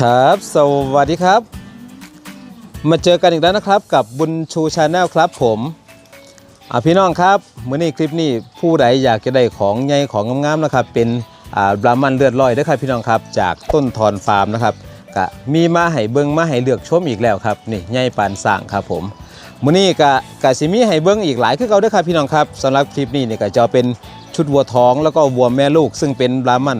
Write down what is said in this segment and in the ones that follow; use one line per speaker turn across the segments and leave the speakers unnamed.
ครับสวัสดีครับ มาเจอกันอีกแล้วนะครับกับบุญชูชาแนลครับผมอ่าพี่น้องครับเมื้อนี้คลิปนี้ผู้ใดอยากจะได้ของใหญ่ของงามๆนะครับ เป็นอ่าบรามันเลือดลอยนะครับพี่น้องครับจากต้นทอนฟาร์มนะครับก็มีมาให้เบิ้งมาให้เลือกชมอีกแล้วครับนี่ใหญ่ปานสร้างครับผมมื้อนี้ก็กะสิมีให้เบิ้งอีกหลายคือเก่าด้อครับพี่น้องครับสำหรับคลิปนี้เนี่ก็จะเป็นชุดวัวท้องแล้วก็วัวแม่ลูก ซึ่งเป็นบรามัน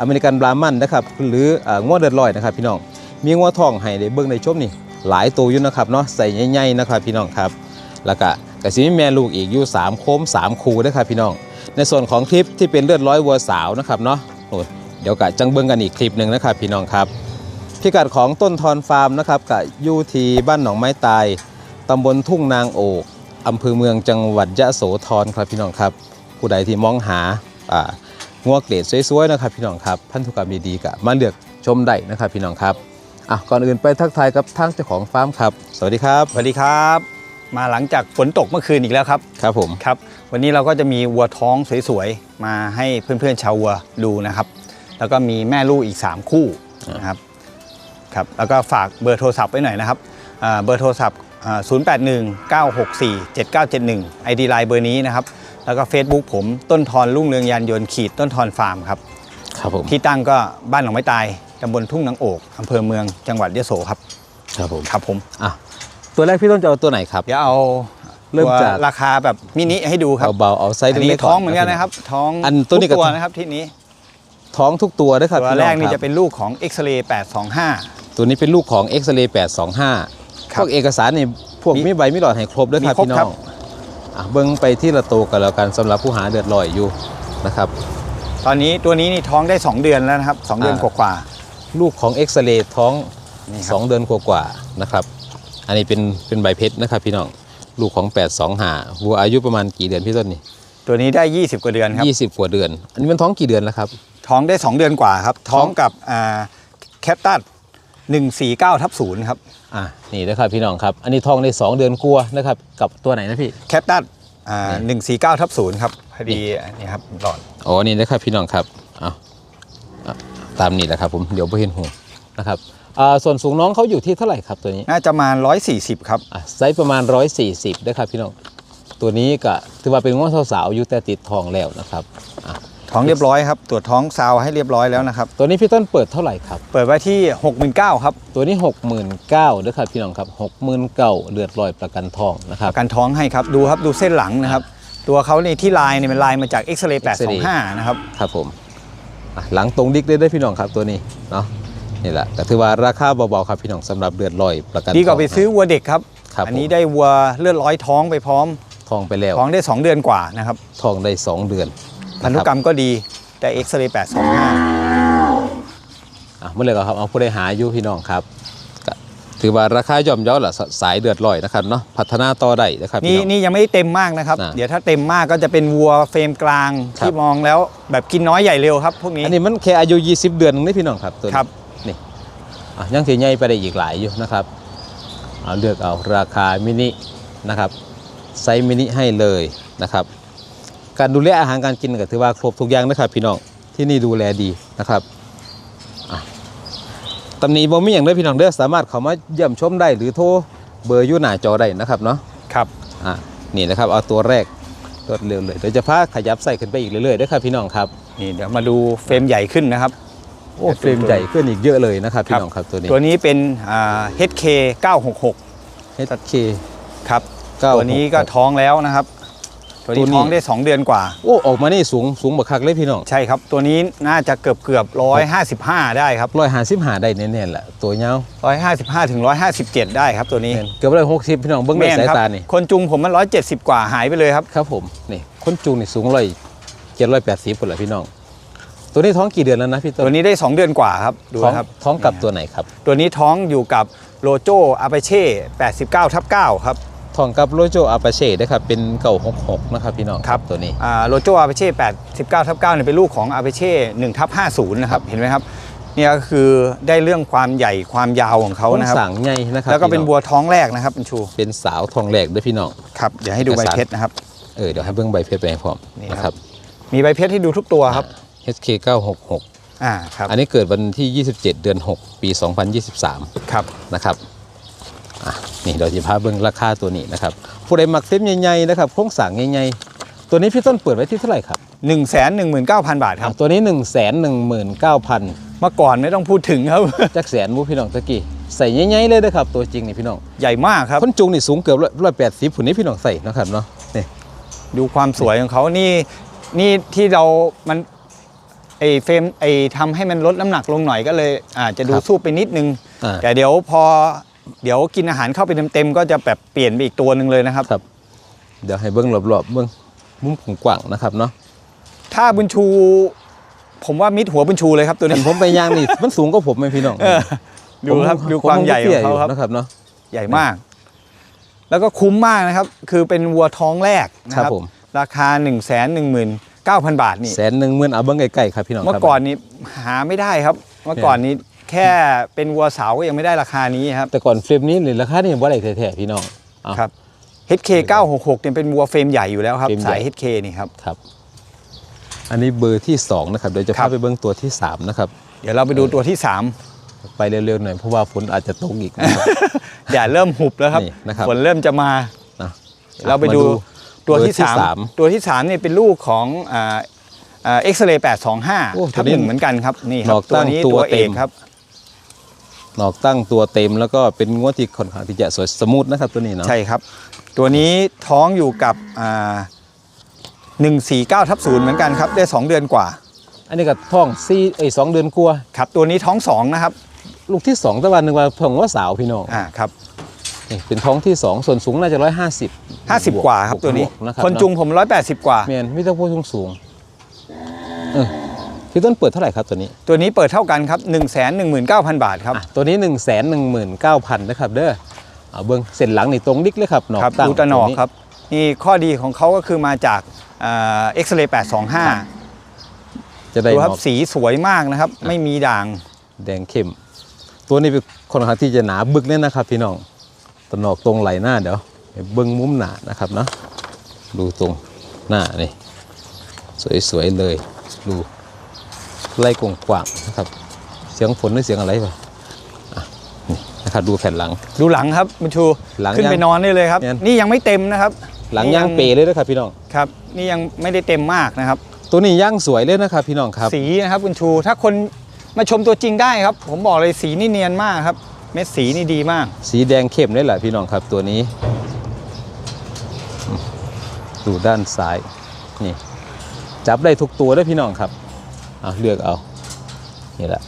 อเมริกันบรามันนะครับหรือเอ่องวดเดือดลอยนะครับ พี่น้องมีงวดทองให้ได้เบิ่งในชมนี่หลายตัวอยู่นะครับเนาะใส่ใหญ่ๆนะครับพี่น้องครับ แล้วก็กระสีแม่ลูกอีกอยู่3โค้ม3คูนะครับพี่น้อง ในส่วนของคลิปที่เป็นเลือดร้อยวัวสาวนะครับเนาะเดี๋ยวกะจังเบิ่งกันอีกคลิปหนึ่งนะครับพี่น้องครับพิกัดของต้นทอนฟาร์มนะครับกับยูทีบ้านหนองไม้ตายตำบลทุ่งนางโอกอำเภอเมืองจังหวัดยะโสธรครับพี่น้องครับ ผู้ใดที่มองหา งัวเกรดสวยๆนะครับพี่น้องครับพันธุกรรมดีๆกะมาเลือกชมได้นะครับพี่น้องครับอะก่อนอื่นไปทักทายกับทางเจ้าของฟาร์มครับ สวัสดีครับ
สวัสดีครับ มาหลังจากฝนตกเมื่อคืนอีกแล้วครับ
ครับผม
ครับ วันนี้เราก็จะมีวัวท้องสวยๆมาให้เพื่อนๆชาววัวดูนะครับ แล้วก็มีแม่ลูกอีก 3 คู่นะครับครับแล้วก็ฝากเบอร์โทรศัพท์ไว้หน่อยนะครับอ่าเบอร์โทรศัพท์อ่า081 964 7971 ID ไลน์เบอร์นี้นะครับ แล้วก็ Facebook ผมต้นทอนรุ่งเรืองยานยนต์ขีดต้นทอนฟาร์มครับ
ครับผม
ที่ตั้งก็บ้านหนองไม้ตายตำบลทุ่งนางโอกอำเภอเมืองจังหวัดยะโสครับ
ครับผม
ครับผม
อะตัวแรกพี่ต้นจะเอาตัวไหนครับ
เดี๋ยวเอา
เริ่มจาก
ตัวราคาแบบมินิให้ดูครับ
เบาๆเอาไซส์
อัน
เล็
นี้
กๆ
ท้องเหมือนกันนะครับ ท้อง
อันตัวนี้
ทุ
ก็
ตัวนะครับที่นี้
ท้องทุกตัวนะครับ
ตัว
พี่
แร
น้อกง
นี่
ค
จะ
รับ
เป็นลูกของ X-ray 825
ตัวนี้เป็นลูกของเอ็กซเรย์825
ครับ
พวกเอกสารนี่พวก
มี
มีใบมีหลอดให้ครบด้วยครับ
มีครบ
พี่น้
ครั
อบงอะ เบิ้งไปที่ละโตวกันแล้วกันสำหรับผู้หาเดือดลอยอยู่นะครับ
ตอนนี้ตัวนี้นี่ท้องได้ 2 เดือนแล้วนะครับ 2 เดือน
อ่า
กว่า
ลูกของเอ็กซเรย์ท้อง
ๆนี่ค
ส
รั
อบงเดือนกว่าๆนะครับ อันนี้เป็นเป็นใบเพชรนะครับพี่น้องลูกของ 8 2หาวัวอายุประมาณกี่เดือนพี่ต้นนี่
ตัวนี้ได้ 20 กว่าเดือนครับ
ยี่สิบกว่าเดือน อันนี้มันท้องกี่เดือนแล้วครับ
ท้องได้ 2 เดือนกว่าครับ ท้อง
ท้อง
กับแคปตัส149ทับ0ครับ
อะนี่นะครับพี่น้องครับ อันนี้ท้องได้สองเดือนกว่านะครับ กับตัวไหนนะพี่
แคปตัส149ทับ0ครับพอดีนี่ครับหลอด
อ๋อนี่นะครับพี่น้องครับเอาอะตามนี้แหละครับผมเดี๋ยวไปเห็นหูนะครับอ่าส่วนสูงน้องเขาอยู่ที่เท่าไหร่ครับตัวนี้
น่าจะประมาณ140ครับ
อะไซส์ประมาณ 140นะครับพี่น้องตัวนี้ก็ถือว่าเป็นง้อสาวๆอยู่แต่ติดทองแล้วนะครับอะ
ท้องเรียบร้อยครับ ตรวจท้องซาวให้เรียบร้อยแล้วนะครับ
ตัวนี้พี่ต้นเปิดเท่าไหร่ครับ
เปิดไว้ที่ 69,000ครับ
ตัวนี้ 69,000ด้วยครับพี่น้องครับ69,000เลือดลอยประกันทองนะครับ
การท้องให้ครับดูครับดูเส้นหลังนะครับ ตัวเขาในที่ลายเนี่ยเป็นลายมาจากเอ็กซเรย์
X-ray
825นะครับ
ครับผมอะหลังตรงดิกได้ด้วยพี่น้องครับตัวนี้เนาะนี่แหละก็ถือว่าราคาเบาๆครับพี่น้องสำหรับเลือดลอยประกัน
ดีกว่าไป
ทง
ซื้อวัวเด็กครับ
ครับ
อันนี้
ผม
ได้วัวเลือดร้อยท้องไปพร้อม
ทองไปแล้ว
ท้องได้ 2 เดือนกว่านะครับ
ทองได้ 2 เดือน
พันธุกรรมก็ดีแต่เอ็กซเรย์825
อะเมื่อไหรก็ครับเอาผู้ใดหาอยู่พี่น้องครับก็ถือว่าราคาย่อมเยาว์แหละสสายเดือดลอยนะครับเนาะพัฒนาต่อได้นะครับ
นี่
พี่น้อง
นี่ยังไม่ได้เต็มมากนะครับ
อ่า
เดี๋ยวถ้าเต็มมากก็จะเป็นวัวเฟรมกลาง
ครับ
ที่มองแล้วแบบกินน้อยใหญ่เร็วครับพวกนี้
อันนี้มันแค่อายุ 20 เดือนนึงนี่พี่น้องครับตัวนี้
ครับ
นี่อะยังถือใหญ่ไปได้อีกหลายอยู่นะครับเอาเลือกเอาราคามินินะครับไซส์มินิให้เลยนะครับ การดูแลอาหารการกินก็ถือว่าครบทุกอย่างนะครับพี่น้องที่นี่ดูแลดีนะครับอะตำหนิบ่มีอย่างเด้อพี่น้องเด้อสามารถเข้ามาเยี่ยมชมได้หรือโทรเบอร์อยู่หน้าจอได้นะครับเนาะ
ครับ
อะนี่นะครับเอาตัวแรกรวดเร็วเลยเดี๋ยวจะพาขยับใส่ขึ้นไปอีกเรื่อยๆด้วยครับพี่น้องครับ
นี่เดี๋ยวมาดูเฟรมใหญ่ขึ้นนะครับ
โอ้เฟรมใหญ่ขึ้นอีกเยอะเลยนะครับพี่น้องครับตัวนี้
ตัวนี้เป็นอ่า HK 966
HK
ครับ
966
ตัวนี้ก็ท้องแล้วนะครับ ตัว
ตัว
นี้
นี้
ท้องได้ 2 เดือนกว่า
โอ้ออกมานี่สูงสูงบักคักเลยพี่น้อง
ใช่ครับ ตัวนี้น่าจะเกือบเกือบร้อยห้าสิบห้าได้ครับ
ร้อยหาสิบหาได้แน่ๆแหละตัวเงา
ร้อยห้าสิบห้าถึงร้อยห้าสิบเจ็ดได้ครับตัวนี้
แม่นเกือบร้อยหกสิบพี่น้องเบิ้งด้วยสาย
ครั
ตานี่
คนจุงผมมันร้อยเจ็ดสิบกว่าหายไปเลยครับ
ครับผมนี่คนจูงนี่สูงร้อยเจ็ดร้อยแปดสิบคนละพี่น้องตัวนี้ท้องกี่เดือนแล้วนะพี่ต้
ตัวนนี้ได้ 2 เดือนกว่าครับดู
ท้อง
นะครับ
ท้องกับตัวไหนครับ
ตัวนี้ท้องอยู่กับโลโจอาปาเช่89ทับ9ครับ
ท้องกับโรโจอาปาเช่นะครับเป็นเก่าหกหกนะครับพี่น้อง
ครับ
ตัวนี้
อ่าโลโจอาปาเช่89ทับ9เนี่ยเป็นลูกของอาปาเช่1ทับ50นะครับเห็นไหมครับเนี่ยก็คือได้เรื่องความใหญ่ความยาวของเขานะครับ
สั่งใหญ่นะครับ
แล้วก็เป็น
พี่อง
บัวท้องแรกนะครับเป็นชู
เป็นสาวทองแหลกด้วยพี่น้อง
ครับเดี๋ยวให้ดู
เอก
ใบ
สาร
เพชรนะครับ
เออเดี๋ยวให้เบิ้งใบเพชรไปให้พร้อม
นี่
นะ
ค
ค
รั
รับบ
มีใบเพชรให้ดูทุกตัวครับ
HK 966
อ่าครับ
อันนี้เกิดวันที่ 27 เดือน 6 ปี 2023
ครับ
นะครับอะ นี่เราจะพาเบิ่งราคาตัวนี้นะครับผู้ใดมักเต็มใหญ่ๆนะครับโครงสร้างใหญ่ๆตัวนี้พี่ต้นเปิดไว้ที่เท่าไหร่ครับ
1 1 9 0 0 0 บาทครับ
อะตัวนี้ 1 1 9 0 0 0
เมื่อก่อนไม่ต้องพูดถึงครับ
จักแสนมูพี่น้องตะกี้ใส่ใหญ่ๆเลยนะครับตัวจริงนี่พี่น้อง
ใหญ่มากครับ
คนจุงนี่สูงเกือบร้อยแปดสิบผุนนี้พี่น้องใส่นะครับเนาะนี่
ดูความสวยของเขานี่นี่ที่เรามันไอเฟรมไอทำให้มันลดน้ำหนักลงหน่อยก็เลยอาจจะดูสู้ไปนิดนึง
อ่า
แต่เดี๋ยวพอ เดี๋ยวกินอาหารเข้าไปเต็มๆก็จะแบบเปลี่ยนไปอีกตัวหนึ่งเลยนะครับ
ครับ เดี๋ยวให้เบิ้งรอบๆเบิ้งมุมกว้างๆนะครับเนาะ
ถ้าบุญชู ผมว่ามิดหัวบุญชูเลยครับตัว
เห็
นี้
นผมไปย่างนี่มันสูงกว่าผมไหมพี่น้อง
เออดูครับ
ผ
ดูความใหญ่ของ
ตี้
เขา
ยู่
ครับ
นะครับเนาะ
ใหญ่มาก แล้วก็คุ้มมากนะครับ คือเป็นวัวท้องแรกนะ
ค
ค
รั
รั
บบผม
ราคา 1 1 9 0 0 0 บาทนี่
แสนหนึ่งหมื่นเอาเบิ้งใกล้ๆครับพี่น้อง
เมื่อ
ครับ
ก่อนนี้หาไม่ได้ครับ เมื่อก่อนนี้ แค่เป็นวัวสาวก็ยังไม่ได้ราคานี้ครับ
แต่ก่อนเฟรมนี้นี่ราคานี่ยังบ่ได้แท้ๆพี่น้องเอา
ครับ HK 966เนี่ยเป็นวัวเฟรมใหญ่อยู่แล้วครับ
เฟรมใหญ่
สาย HK นี่ครับ
ครับ อันนี้เบอร์ที่สองนะครับเดี๋ยวจะ
ครั
พา
บ
ไปเบิ้งตัวที่สามนะครับ
เดี๋ยวเราไปดูตัวที่
ไปเร็วๆหน่อยเพราะว่าฝนอาจจะตกอีกนะครับ
3 อย่าเริ่มหุบแล้วครับ
นี่นะครับ
ฝนเริ่มจะมา
นะ
เราไปดู
ม
ตัวที่
เบอร์ที่สาม
3 ตัวที่3เนี่ยเป็นลูกของอ่าเอ็กซเรย์
โอ้
825ทับ
ตัวนี้
หนึ่งเหมือนกันครับนี่ค
หน
รั
อบก
ตัวนี้
ตั้งตัว
ตัวเอ
เต็
ก
ม
ครับ
หนอกตั้งตัวเต็มแล้วก็เป็นงวดที่ค่อนข้างที่จะสวยสมูทนะครับตัวนี้เนาะ
ใช่ครับ ตัวนี้ท้องอยู่กับอ่า149ทับ0เหมือนกันครับ ได้2เดือนกว่า
อันนี้ก็ท้องซี่ไอ้ยสองเดือนกลัวา
ครับ ตัวนี้ท้อง2นะครับ
ลูกที่สองตะวันหนึ่งว่าท้องว่าสาวพี่น้อง
อ่าครับ
นี่เป็นท้องที่สองส่วนสูงน่าจะร้อยห้าสิบ
50กว่าครับตัวนี้
นะครับ
คนจุงผม180กว่า
เมียนไม่ต้องพูดสูงสูงเออ พี่ต้นเปิดเท่าไหร่ครับตัวนี้
ตัวนี้เปิดเท่ากันครับ 1 1 9 0 0 0 บาทครับ
อะตัวนี้1นึ่งแสนหนึ่งหมื่นเก้าพันนะครับเด้อเอาเบิ้งเส้นหลังนี่ตรงดิกเลยครับหนอก
ครับ
ตั้ง
ดูตะหนอก
ตัว
ครับนี่ข้อดีของเขาก็คือมาจากเอ็กซเรย์825
จะได้
ดู
ห
ครับ
นอก
สีสวยมากนะครับ ไม่มีด่าง
แดงเข้ม ตัวนี้เป็นคนข้างที่จะหนาบึกเนี่ยนะครับพี่น้องตะหนอกตรงไหลหน้าเดี๋ยวให้เบิ้งมุมหนานะครับเนาะดูตรงหน้านี่สวยๆเลยดู ไล่กงกว้างๆนะครับ เสียงฝนหรือเสียงอะไรป่ะอะนี่นะครับดูแผ่นหลัง
ดูหลังครับบุญชู
หลัง
ขึ้นไป
ยัง
นอนได้เลยครับ
เนี่ย
นี่ยังไม่เต็มนะครับ
หลัง
นี่
ย่างเปเลยนะครับพี่น้อง
ครับ นี่ยังไม่ได้เต็มมากนะครับ
ตัวนี้ย่างสวยเลยนะครับพี่น้องครับ
สีนะครับคุณชู ถ้าคนมาชมตัวจริงได้ครับ ผมบอกเลยสีนี่เนียนมากครับ เม็ดสีนี่ดีมาก
สีแดงเข้มเลยแหละพี่น้องครับตัวนี้อืมดูด้านซ้ายนี่จับได้ทุกตัวได้อพี่น้องครับ เอาเลือกเอานี่แหละ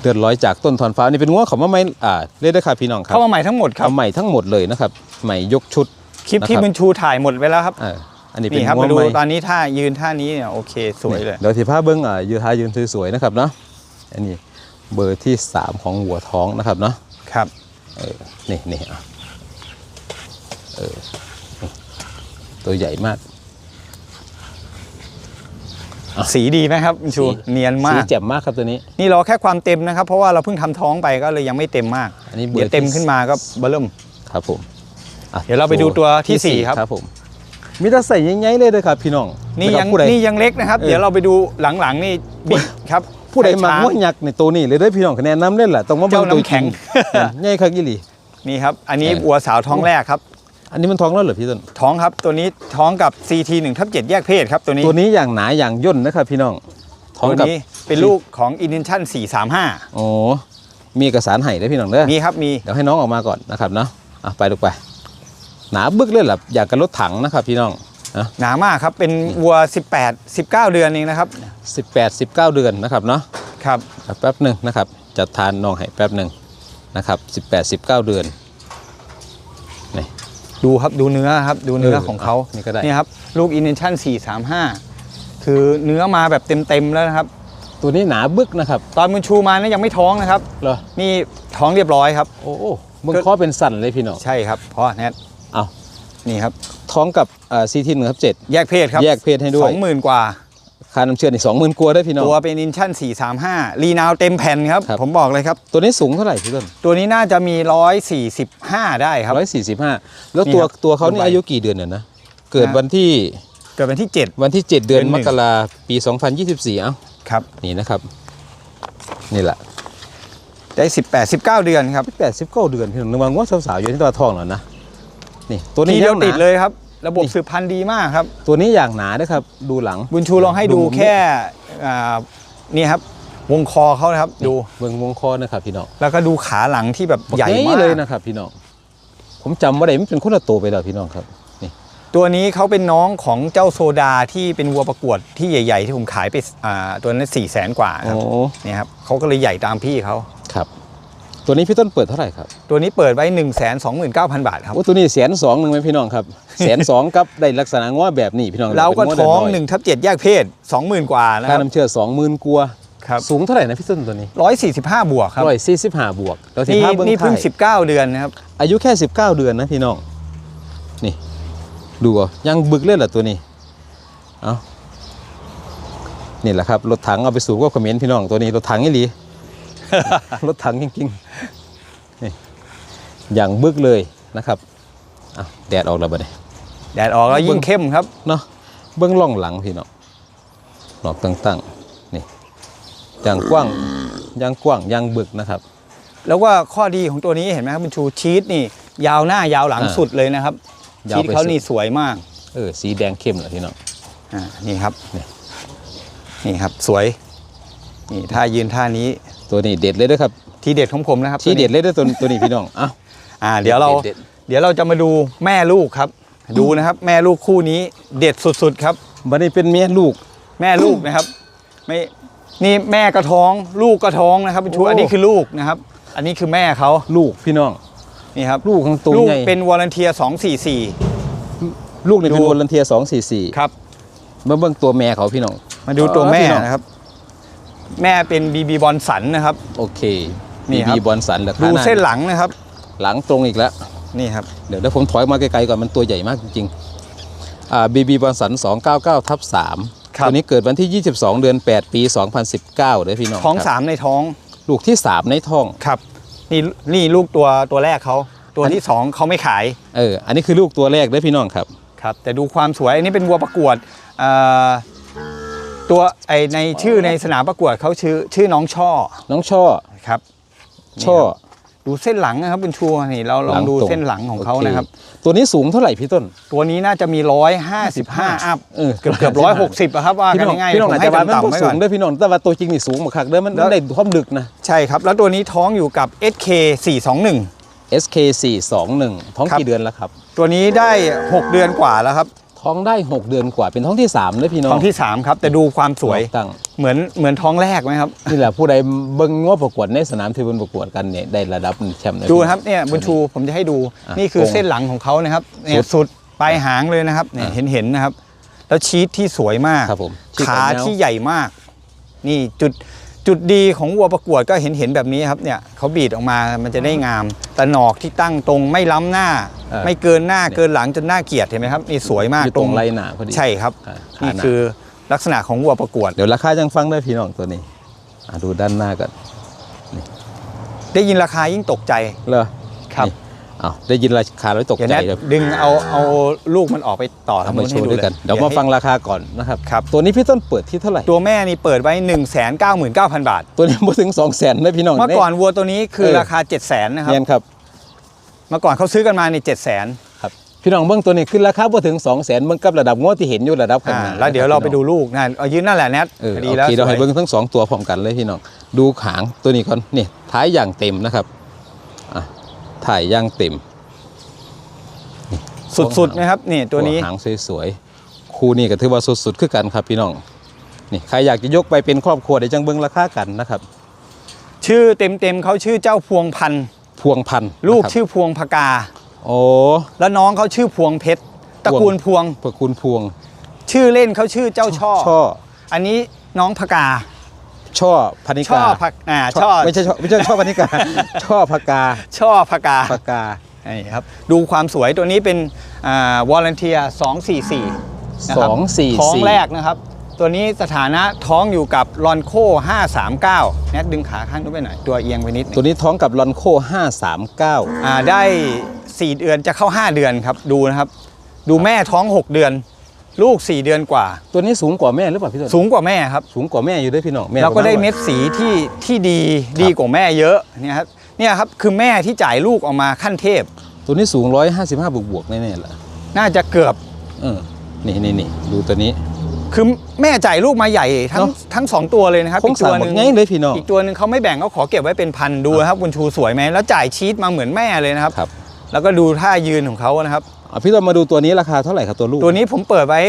เลือดร้อยจากต้นถอนฟ้านี่เป็นงัวของมะไม้อ่าเรียกได้ครับพี่น้องครับ
เข้ามาใหม่ทั้งหมดครับ
เอาใหม่ทั้งหมดเลยนะครับใหม่ยกชุด
คลิปที่
นะครับ
บุญชูถ่ายหมดไปแล้วครับ
อ่าอันนี้เป็น
นี่ครับ
งัว
มาดู
ใหม่
ตอนนี้ท่ายืนท่านี้เนี่ยโอเคสวยเลย
เดี๋ยวสิพาเบิ้งอ่ายืนท้ายยืนสวยๆนะครับเนาะอันนี้เบอร์ที่สามของหัวท้องนะครับเนาะ
ครับ
เออนี่นี่อะเออนี่ตัวใหญ่มาก
สีดีไหมครับบุญชู
สี
เนียนมา
สี
ก
แจ่มมากครับตัวนี้
นี่รอแค่ความเต็มนะครับ เพราะว่าเราเพิ่งทำท้องไปก็เลยยังไม่เต็มมาก
อันนี้เบอ
เดี๋ยว
ร์
เต็ม
ที่
ขึ้นมาก็เบอร์เริ่ม
ครับผมอะ
เดี๋ยวเราไปดูตัวที่สี่ครับ
ครับผมมีแต่ใส่ใหญ่ๆเลยเด้อครับ พี่น้อง
นี่ะ
ค
ยั
รับ
ง
ผู้ใด
นี่ยังเล็กนะครับ
เออ
เดี๋ยวเราไปดูหลังๆนี่บิ๊กครับ
ผู้ใดมา
ช้าง
ง่วยักษ์ในตัวนี้เลยเด้อพี่น้องคะแนนน้ำเล่นแหละต้องมาเบิ่ง
เจ้า
ตัว
น้ำแข็ง
จริใหญ่ครับยี่หลี
นี่ครับ อันนี้
เออ
วัวสาวท้องแรกครับ
อันนี้มันท้องแล้วเหรอพี่ต้น
ท้องครับตัวนี้ท้องกับ CT 1ทับ7แยกเพศครับตัวนี้
ตัวนี้อย่างหนาอย่างย่นนะครับพี่น้องท้อง
ตัว
กับ
นี้เป็นลูกของ Intention 435
โอ้มีเอกสารให้ได้อพี่น้องเด้อ
มีครับมี
เดี๋ยวให้น้องออกมาก่อนนะครับเนาะอะไปลูกไป หนาบึกเลยเหรออยากกันรถถังนะครับพี่น้องนะ
หนามากครับเป็นวัว 18 19 เดือนเองนะครับ
สิบแปดสิบเก้าเดือนนะครับเนาะ
ครับ
อะแป๊บหนึ่งนะครับจะทานน้องให้แป๊บหนึ่งนะครับสิบแปดสิบเก้าเดือนนี่
ดูครับดูเนื้อครับดูเนื้อ
เออ
ของเขา
อะนี่ก็ได้
นี่ครับลูก Intention 435 คือเนื้อมาแบบเต็มๆแล้วนะครับ
ตัวนี้หนาบึกนะครับ
ตอนมุนชูมานี่ยังไม่ท้องนะครับ
เหรอ
นี่ท้องเรียบร้อยครับ
โอ้โอ้มึงข้อเป็นสั่นเลยพี่น้อง
ใช่ครับเพราะแนท
เอา
นี่ครับ
ท้องกับซีทีหนึ่งครับเจ็ด
แยกเพศครับ
แยกเพศให้ด้วย
สองหมื่นกว่า
ค่าน้ำเชื่อนี่สองหมื่นกว่าได้อพี่น้อง
ตัวเป็นอินชั่น 435 รีนาวเต็มแผ่นครับ
ครับ
ผมบอกเลยครับ
ตัวนี้สูงเท่าไหร่พี่ต้น
ตัวนี้น่าจะมี 145 ได้ครับ
ร้อยสี่สิบห้าแล้ว
นี่
ตัว
ครับ
ตัวเขานี่
ดูใบ
อายุกี่เดือนเนี่ยนะ เกิด
นะ
วันที่
เกิดวันที่
วันที่ 7 เดือน
เดือนห
ม
นึ่ง
กราปี 2024 เอ้า
ครับ
นี่นะครับ นี่แหละ
ได้ 18 19 เดือนครับ
แปดสิบเก้าเดือนพี่น้องนึกว่าง้อสาวๆอยู่ที่ตัวทองแล้วนะ นี่ตัวนี้
ทีเดียวา
งหนา
ติดเลยครับ ระบบ
นี่
สืบพันธุ์ดีมากครับ
ตัวนี้อย่างหนาด้วยครับ ดูหลัง
บุญชูลองให้ดู
มุมนี้
แค่อ่านี่ครับ วงคอเขานะครับ ดู
เบิ่งวงคอนะครับพี่น้อง
แล้วก็ดูขาหลังที่แบบใหญ่มาก
เลยนะครับ พี่น้องผมจำว่าได้มันเป็นคนละตัวไปแล้วพี่น้องครับนี่
ตัวนี้เขาเป็นน้องของเจ้าโซดาที่เป็นวัวประกวดที่ใหญ่ ๆ ที่ผมขายไปอ่าตัวนั้นสี่แสนกว่าครับ
โอ้
เนี่ยครับเขาก็เลยใหญ่ตามพี่เขา
ครับ ตัวนี้พี่ต้นเปิดเท่าไหร่ครับ
ตัวนี้เปิดไว้1นึ่งแสนสองหมื่นเก้าพันบาทครับ
โอ้ตัวนี้แสนสองหนึ่งไหมพี่น้องครับแสนสองกับได้ลักษณะง้อแบบนี้พี่น้อง
เราก็
ป็
ท้อง
ง้
หนึ่งทับเจ็ดแยกเพศสองหมื่นกว่านะค
ค่า
รับ
น้ำเชื่อสองหมื่นกัวา
ครับ
สูงเท่าไหร่นะพี่ต้นตัวนี้
ร้อยสี่สิบห้าบวกครับ
ร้อยสี่สิบห้าบวกเราสิ
นี่
ภาพเบิ้ง
นี่เพิ่ง
ไทย
สิบเก้าเดือนนะครับ
อายุแค่ 19 เดือนนะพี่น้องนี่ดูอะยังบึกเลยเหรอตัวนี้เอานี่แหละครับรถถังเอาไปสู่ก็คอมเขมนต์พี่น้องตัวนี้รถถังนี่หลี รถถังจริงๆนี่อย่างบึกเลยนะครับอะแดดออกแล้วบ่เนี่ย
แดดออกแล้วยิ่งเข้มครับ
เนาะเบื้องล่องหลังพี่น้องหลอกตั้งๆนี่อย่างกว้างอย่างกว้างอย่างบึกนะครับ
แล้วว่าข้อดีของตัวนี้เห็นไหมครับคุณชูชีสนี่ ยาวหน้ายาวหลัง
อ่า
สุดเลยนะครับ
ยาว
ชีส
ไป
เขา
สุด
นี่สวยมาก
เออสีแดงเข้มเหรอพี่น้อง
อ่านี่ครับ
นี่
นี่ครับสวยนี่ท่ายืนท่านี้
ตัวนี้เด็ดเลยเด้วยครับ
ทีเด็ดของผมนะครับ
ที่เด็ด
ตัวนี้
เลยเด้วยตัวตัวนี้พี่น้องเอ้า
อ่า เดี๋ยวเรา
เด็ด
เดี๋ยวเราจะมาดูแม่ลูกครับ ดูนะครับ แม่ลูกคู่นี้เด็ดสุดๆครับ
บันนี้เป็นเมียลูก
แม่ลูกนะครับ ไม่นี่แม่กระท้อง ลูกกระท้องนะครับคุณชู
โอ้
อันนี้คือลูกนะครับ อันนี้คือแม่เขา
ลูกพี่น้อง
นี่ครับ
ลูกของตัว
ลูก
ใหญ่
เป็นวอลันเทีย244
ลูกนี่เป็น
ดู
วอลันเทียสองสี่สี่
ครับ
มาเบิ่งตัวแม่เขาพี่น้อง
มาดูตัวแม่
พี่น้อง
นะครับ แม่เป็นบีบีบอลสันนะครับ
โอเค
นี่
มี
ครับ
บีบอลสันเหลือ
ดู
ขาา
เส้นหลังนะครับ
หลังตรงอีกแล้ว
นี่ครับ
เดี๋ยวเดี๋ยวผมถอยมาไกลๆก่อนมันตัวใหญ่มากจริงๆอ่าบีบีบอลสัน299ทับ3
ครับ
ตัวนี้เกิดวันที่ 22 เดือน 8 ปี 2019เด้อพี่น้อง
ท้อง
ครับ
สามในท้อง
ลูกที่ 3 ในท้อง
ครับ นี่นี่ลูกตัวตัวแรกเขาตัวที่สองเขาไม่ขาย
เออ อันนี้คือลูกตัวแรกเด้อพี่น้องครับ
ครับ แต่ดูความสวยอันนี้เป็นวัวประกวดเอ่อ ตัวไอในชื่อในสนามประกวดเขาชื่อชื่อน้องช่อ
น้องช่อ
ครับ
ช่อ
นี่ครับดูเส้นหลังนะครับคุณชูนี่เราลองดู
ตร
เส้นหลังของเขา
โนะ
ครับ
ตัวนี้สูงเท่าไหร่พี่ต้น
ตัวนี้น่าจะมีร้อยห้าสิบห้าอัพ
เออ
เกือบเกือบร้อยหกสิบครับว่า
พี่
กัน
น้อง
ง่าย
พี่น้อง
ๆผม
อาจ
ให้
จะว่ามัน
ต่ำ
บ่
ๆไว้
สู
ก่องน
เด้อพี่น้องแต่ว่าตัวจริงนี่สูงมากคักเด้อมัน
แล้ว
ได้ความดึกนะ
ใช่ครับ แล้วตัวนี้ท้องอยู่กับ SK 421
SK 421ท้อง
ครับ
กี่เดือนแล้วครับ
ตัวนี้ได้ 6 เดือนกว่าแล้วครับ
ท้องได้6เดือนกว่าเป็นท้องที่3เลยพี่น้อง
ท้องที่3ครับ แต่ดูความสวย
ตั้ง
เหมือนเหมือนท้องแรกไหมครับ
นี่แหละผู้ใดเบิ่งง้อประกวดในสนามที่เพิ่นประกวดกันเนี่ยได้ระดับแชมป์เลย
ดูนะครับเนี่ยบุญชูผมจะให้ดู
อะ
นี่คือ
ตรง
เส้นหลังของเขานะครับเนี่
สุ
ย
ด
สุดปลายหางเลยนะครับเนี่ย
อะ
เห็นเห็นนะครับ แล้วชีสที่สวยมาก
ครับผม
ขาที่ใหญ่มาก นี่จุด จุดดีของวัวประกวดก็เห็นเห็นแบบนี้ครับเนี่ยเขาบีดออกมามันจะได้งามแต่หนอกที่ตั้งตรงไม่ล้ำหน้า
เออ
ไม่เกินหน้าเกินหลังจนหน้าเกลียดเห็นไหมครับนี่สวยมาก
อยู่ตรงไรหนาพอดี
ใช่ครับ
อ่าขา
นี่
หนา
คือลักษณะของวัวประกวด
เดี๋ยวราคายังฟังได้พี่น้องตัวนี้อะดูด้านหน้าก่อน
ได้ยินราคายิ่งตกใจ
เหรอ
ครับ
นี่ อ้าวได้ยินราคาแล้วตก
เดี๋ยว
ใจ
แนท
เลย
ดึงเอาเอาลูกมันออกไปต่อ
เอา
ทาง
มา
นู้น
โช
ให้
ว์
ดู
ด้วย
เลย
กันเดี๋ยวมาฟังราคาก่อนนะครับ
ครับ
ตัวนี้พี่ต้นเปิดที่เท่าไหร่
ตัวแม่นี่เปิดไว้ 1 9 9 9 0 0 0 บาท
ตัวนี้บ่ถึง 2 0 0 0 0นะพี่น้อง
เมื่อก่อนวัวตัวนี้คือ
เออ
ราคา 7 0 0 0 0นนะครับ
เนียนครับ
เมื่อก่อนเขาซื้อกันมาใน7 0 0 0 0น
ครับพี่น้องเบื้องตัวนี้ขึ้นราคาบ่ถึง 2 0 0 0 0 0เมื่อกับระดับงวดที่เห็นอยู่ระดับข้าง
อ่า
หน้า
แล้วเดี๋ยวเราไปดูลูกนะเอายืนนั่นแหละแนท
เออ
ดี
โอ
แล้ว
เคเราให้
สวย
เบิ้งทั้งสองตัวพร้อมกันเลยพี่น้อง ดูหางตัวนี้ก่อนนี่ท้ายอย่างเต็มนะครับอะ ถ่ายอย่างเต็ม
สุดๆนะครับนี่ตัวนี้
หางสวยๆคู่นี้ก็ถือว่าสุดๆคือกันครับพี่น้องนี่ใครอยากจะยกไปเป็นครอบครัวเดี๋ยวจังเบิ้งราคากันนะครับ
ชื่อเต็มๆเขาชื่อเจ้าพวงพันธุ์
พวงพันธุ์
ลูก
นะครับ
ชื่อพวงพกา
โอ้
แล้วน้องเขาชื่อพวงเพชรตระกูลพวง
พวกคุณพวง
ชื่อเล่นเขาชื่อเจ้าช่อ
ช่อ
อันนี้น้องพกา
ช่อพนิ
ช่อกาพักอ่าช่อ
ไม่ใช่ช่อไม่ใช่ช่อพนิกา ช่อพกา
ช่อพกา
พกา
นี่ครับดูความสวยตัวนี้เป็นวอลเนเทีย244นะครับ
สองสี่
ท้อง
สี่
แรกนะครับ ตัวนี้สถานะท้องอยู่กับลอนโค539แนทดึงขาข้างนู้นไปหน่อยตัวเอียงไปนิดนึง
ตัวนี้ท้องกับลอนโค539
อ่าได้ 4 เดือนจะเข้า 5 เดือนครับดูนะครับ ดูแม่ท้อง 6 เดือน ลูก 4 เดือนกว่า
ตัวนี้สูงกว่าแม่หรือเปล่าพี่ต้น
สูงกว่าแม่ครับ
สูงกว่าแม่อยู่ด้วยพี่น้องแม่
แล้วก็ได้
ประาณ
เม็ดสีที่ที่ดีดีกว่าแม่เยอะเนี่ยครับเนี่ยครับคือแม่ที่จ่ายลูกออกมาขั้นเทพ
ตัวนี้สูง 155 บวกบวกๆแน่ๆแหละ
น่าจะเกือบ
เออนี่นี่นี่ดูตัวนี้
คือแม่จ่ายลูกมาใหญ่ทั้ง
เนอะ
ทั้งสองตัวเลยนะครับ
คง
อีกตัว
สั่ง
ห
หม
นึ่
ด
ง
ง่ายเลยพี่น้อง
อีกตัวหนึ่งเขาไม่แบ่งเขาขอเก็บไว้เป็นพันดูนะครับคุณชูสวยไหมแล้วจ่ายชีสมาเหมือนแม่เลยนะครับ
ครับ
แล้วก็ดูท่ายืนของเขานะครับ
อะพี่ต้นมาดูตัวนี้ราคาเท่าไหร่ครับตัวลูก
ตัวนี้ผมเปิดไว้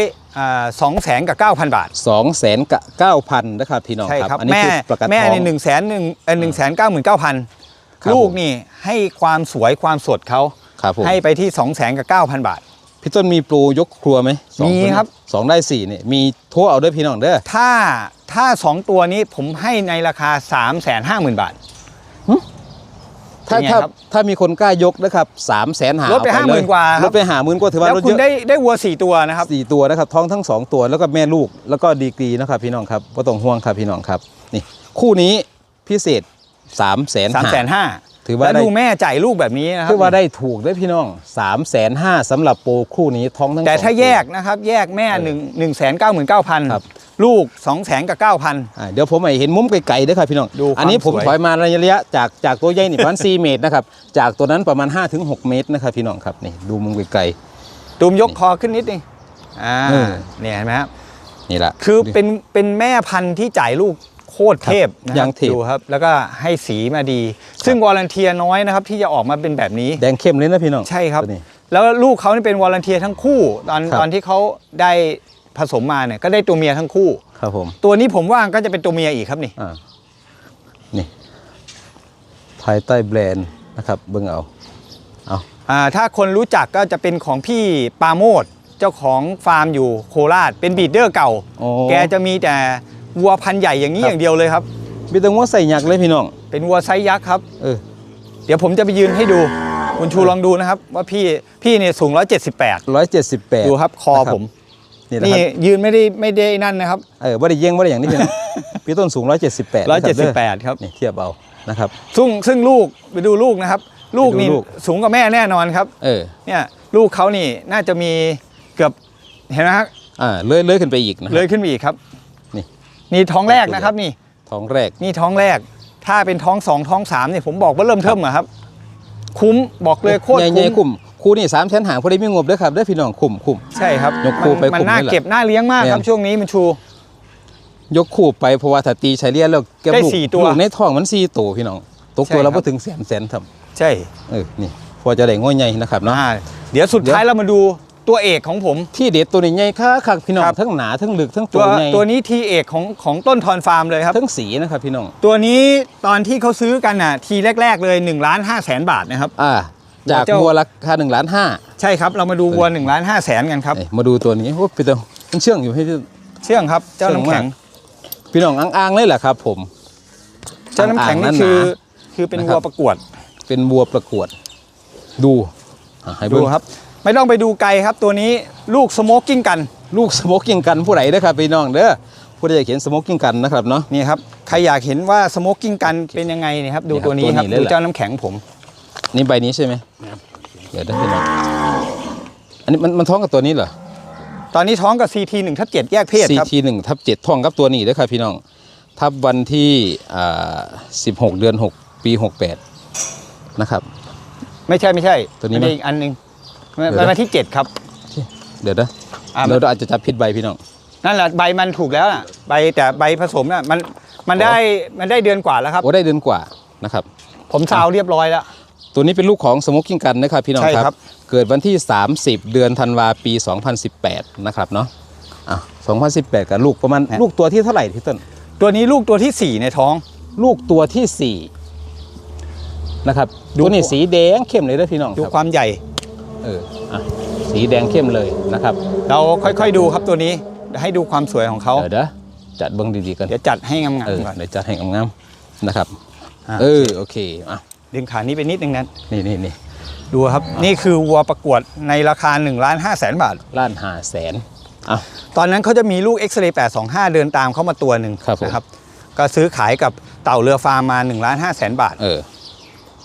สองแสนกับเก้าพันบาท
สองแสนกับเก้าพันนะครับพี่น้อง
ใช่
ครับ
ครับ
อันนี้
แม่
คือประกัน
แม่
ทอง
ในหนึ่งแสนหนึ่งหนึ่งแสนเก้าหมื่นเก้าพัน
ครับ
ลูก
ผม
นี่ให้ความสวยความสดเขา
ครับผม
ให้ไปที่2องแสนกับเก้าพันบาท
พี่ต้นมีโปรยกครัวไหมสอง
มี
ตัวนี้
ครับ
สองได้สี่เนี่ยมีโทรเอาด้วยพี่น้องเด้อ
ถ้าถ้า2ตัวนี้ผมให้ในราคา3 5 0 0 0 0บาท
ถ้า
เป็นไง
ถ้า
ครับ
ถ้ามีคนกล้ายกนะครับสามแสนหา
ลดไป
เอาเลย
50,000กว่าครับ
ลดไปหาหมื่นกว่าถือว่า
แล้ว
ลด
คุ
เย
ณ
อะ
ได้ได้วัว4ตัวนะครับ
สี่ตัวนะครับท้องทั้งสองตัวแล้วก็แม่ลูกแล้วก็ดีกรีนะครับพี่น้องครับก็ต้องห่วงครับพี่น้องครับนี่คู่นี้พิเศษ3ามแสน
3 5 0 0 0
ถือว่า
แล้ว
ได้
ดูแม่จ่ายลูกแบบนี้นะครั
ถือว่าได้ถูกด้วยพี่น้อง3ามแสนห้าสำหรับโปรคู่นี้ท้องทั้ง
แต่
สอง
ถ้า
ตัว
แยกนะครับ แยกแม่
เออ
หนึ่งหนึ่งแสนเก้าหมื่นเก้าพัน
ครับ
ลูก2องแสนกับเก้าพัน
อ่าเดี๋ยวผมให้เห็นมุมไกลๆด้วยครับพี่น้อง
ดูความ
อันนี้ผม
สวย
ถอยมาระยะจากจากตัวใหญ่นี่ประมาณ 4เมตรนะครับ จากตัวนั้นประมาณ5-6เมตรนะครับพี่น้องครับนี่ดูมุมไกล
ตูมยกคอขึ้นนิดนึงอ่า
เออ
เนี่ยเห็นไหมครับ
ๆนี่แหละ
คือเป็นเป็นแม่พันธุ์ที่จ่ายลูก โคตรเทพนะค
ยั
รับ
งเทพ
ดูครับ แล้วก็ให้สีมาดี ซึ่งวอลันเทียน้อยนะครับที่จะออกมาเป็นแบบนี้
แดงเข้มเลยนะพี่น้อง
ใช่ครับ
ตัวนี้
แล้วลูกเขานี่เป็นวอลันเทียทั้งคู่ ตอน
ครับ
ตอนที่เขาได้ผสมมาเนี่ยก็ได้ตัวเมียทั้งคู่
ครับผม
ตัวนี้ผมว่าก็จะเป็นตัวเมียอีกครับนี่
อ่านี่ภายใต้แบรนด์นะครับเบิ่งเอาเอา
อ่าถ้าคนรู้จักก็จะเป็นของพี่ปาโมดเจ้าของฟาร์มอยู่โคราช เป็นบีดเดอร์เก่า
โอ้
แกจะมีแต่ วัวพันธุ์ใหญ่อย่างนี้
ครับ
อย่างเดียวเลยครับ
มีแต่งัวใส่หยักเลยพี่น้อง
เป็นวัวไซส์ยักษ์ครับ
เออ
เดี๋ยวผมจะไปยืนให้ดู คุณชูลองดูนะครับ ว่าพี่พี่เนี่ยสูง 178
ร้อยเจ็ดสิบแปด
ดูครับคอผม
นี่แหละ
นี่
ครับ
ยืนไม่ได้ไม่ได้นั่นนะครับ
เออบ่ได้เยี่ยงบ่ได้อย่างนี้พี่น้อง พี่ต้นสูงร้อยเจ็ดสิบแปด
178 ครับ
นี่เทียบเอานะครับ
ซึ่งซึ่งลูกไปดูลูกนะครับ ลูกนี่
ไปดูลูก
สูงกว่าแม่แน่นอนครับ
เออ
เนี่ยลูกเขานี่น่าจะมีเกือบเห็นไหมครับ
อ่าเลื่อยเลื่อยขึ้นไปอีกนะค
เล
รับ
ยขึ้นไปอีกครับ
นี่
นี่ท้องแรกนะครับนี่
ท้องแรก
นี่ท้องแรก ถ้าเป็นท้องสองท้องสามเนี่ยผมบอกว่าเริ่มเทิมอะครับ คุ้มบอกเลยโคตร
ใหญ่
คุ้ม
ๆคุ้มคู่นี่สามชั้นหางพอดีมีงบเด้อครับเด้อพี่น้องคุ้มคุ้ม
ใช่ครับ
ยกคู่
มัน
ไป
มัน
คุ้ม
น่า
นี่แหละ
เก็บน่าเลี้ยงมากครับ
แม่น
ช่วงนี้มันชู
ยกคู่ไปเพราะว่าถ้าตีเฉลี่ยแล้วแก
ได้
ลูก
สี่ตัว
ลูกในท้องมันสี่ตัวพี่น้องตก
ใช่
ตัว
ครั
เรา
บ
บ่ถึงแสนแสนท
ใช่ำ
เออนี่พอจะได้ง้อยใหญ่นะครับเนาะ
อ่าเดี๋ยวสุดท้ายเรามาดู ตัวเอกของผม
ที่เด็ดตัวนี้ใหญ่ค่ะคักพี่น้อง
ครับ
ทั้งหนาทั้งลึกทั้ง
ตั
ตัววใหญ่
ตัวนี้ทีเอกของของต้นทอนฟาร์มเลยครับ
ทั้งสีนะครับพี่น้อง
ตัวนี้ตอนที่เขาซื้อกันน่ะทีแรก ๆเลย1นึ่งล้านห้าแสนบาทนะครับ
อ่าจาก
เจ้า
วัวราคาหนึ่งล้านห้า
ใช่ครับ เรามาดูวัว1นึ่งล้านห้าแสนกันครับ
มาดูตัวนี้โอ้พี่ตัวมันเชื่องอยู่ให้พี่
เชื่องครับ เจ้าน้ำแข็ง
พี่น้องอ่างๆเลยแหละครับ ผม
เจ้าน้ำแข็งนี่
อ่างๆ
คือ
หนา
คือเป็น
นะครับ
วัวประกวด
เป็นวัวประกวด ดูอะให้
ดู
เบิ่ง
ครับ ไม่ต้องไปดูไกลครับตัวนี้ลูกสโมกกิ้งกัน
ลูกสโมกกิ้งกันผู้ใดเด้อครับพี่น้องเด้อผู้ใดอยากเห็นสโมกกิ้งกันนะครับเนาะ
นี่ครับใครอยากเห็นว่าสโมกกิ้งกันเป็นยังไงเนี่ยครับ ดู
นี่ครับ
ตัวนี้ครับ
ตัวนี้เลย
ดู
แหละ
เจ้าน้ำแข็งผม
นี่ใบนี้ใช่ไหมเดี๋ยวได้พี่น้องอันนี้มันมันท้องกับตัวนี้เหรอ
ตอนนี้ท้องกับ CT 1ทับ7แยกเพศ
สี่
ครับ
ทีหนึ่งทับเจ็ดท้องกับตัวนี้เด้อครับพี่น้องทับวันที่อ่าสิบหกเดือนหกปีหกแปดนะครับ
ไม่ใช่ไม่ใช่
ตัวนี้
มั
ไหม
อีกอันหนึง
เดี๋ยว
มัน
นะ
มาที่7ครับ
เดี๋ยวนะ
อะ
เราเราอาจจะจับผิดใบพี่น้อง
นั่นแหละใบมันถูกแล้วน่ะใบแต่ใบผสมน่ะมันมันได้มันได้เดือนกว่าแล้วครับ
โอ้ได้เดือนกว่านะครับ
ผมซาวเรียบร้อยแล้ว
ตัวนี้เป็นลูกของสโมกกิ้งกันนะครับพี่น้อง
ใช่
ค
ครั
รับ
บ
เกิดวันที่ 30 เดือนธันวาปี 2018 นะครับเนาะอะ2018 กับลูกประมาณลูกตัวที่เท่าไหร่พี่ต้น
ตัวนี้ลูกตัวที่4ในท้อง
ลูกตัวที่ 4 นะครับ
ดู
ตัวนี้สีแดงเข้มเลยนะพี่น้อง
ดู
ครับ
ความใหญ่
เอออะสีแดงเข้มเลยนะครับ
เราค่อยๆดูครับตัวนี้ให้ดูความสวยของเขา
เดี๋ยวเด้อจัดเบิ้งดีๆกัน
เดี๋ยวจัดให้งาม
เออ
ๆก่อน
เดี๋ยวจัดให้งามๆนะครับ
อะ
เออโอเคอะ
ดึงขานี้ไปนิดนึงนั้น
นี่นี่นี่
ดูครับนี่คือวัวประกวดในราคา1ล้าน5แสนบาท
ล้านห้าแสนอะ
ตอนนั้นเขาจะมีลูกเอ็กซเรย์825 เดินตามเข้ามาตัวหนึ่ง
ครับผม
นะครับ ก็ซื้อขายกับเต่าเรือฟาร์มมา1ล้าน5แสนบาท
เออ